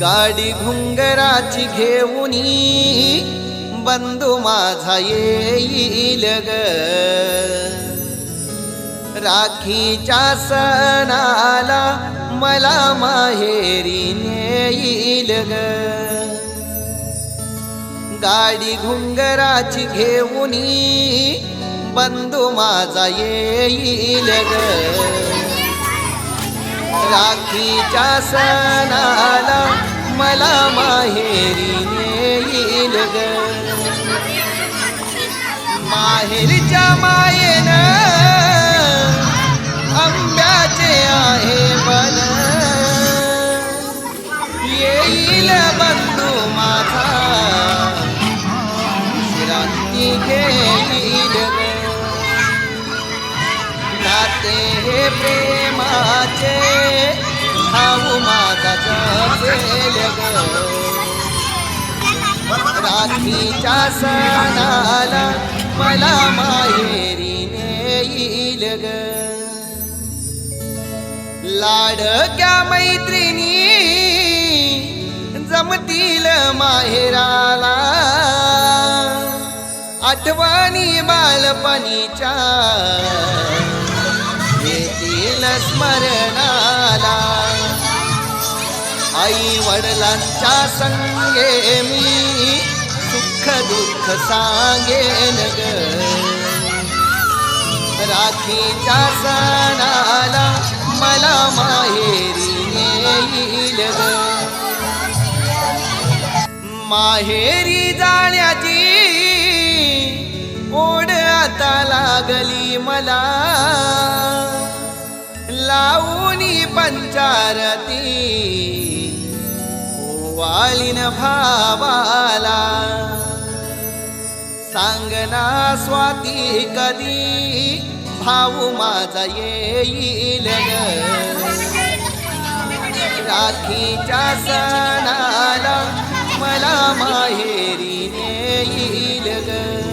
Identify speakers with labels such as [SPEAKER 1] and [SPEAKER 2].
[SPEAKER 1] गाडी घुंगराची घेऊनी बंधू माझा येईल ग. राखीच्या सणाला मला माहेरी नेईल ग. गाडी घुंगराची घेऊनी बंधू माझा येईल ग. राखीच्या सणाला मला माहेरी नेईल ग. माहेरच्या मायेन आंब्याचे आहे मन येईल बंधू माझा विश्रांती घेईल नाते हे प्रेमाचे भाऊ माझा जपेल रात्रीच्या सणाला मला माहेरी नेईल ग. लाडक्या मैत्रिणी जमतील माहेराला. आठवणी बालपणीच्या येतील स्मरणाला. आई वडिलांच्या संगे मी सुख दुःख सांगेन ग राखीच्या सणाला मला माहेरी येईल ग. माहेरी जाण्याची ओढ आता लागली मला. लावूनी पंचारती वाळीन भावाला. सांगना स्वाती कधी भाऊ माझा येईल राखीच्या सणाला मला माहेरी ग.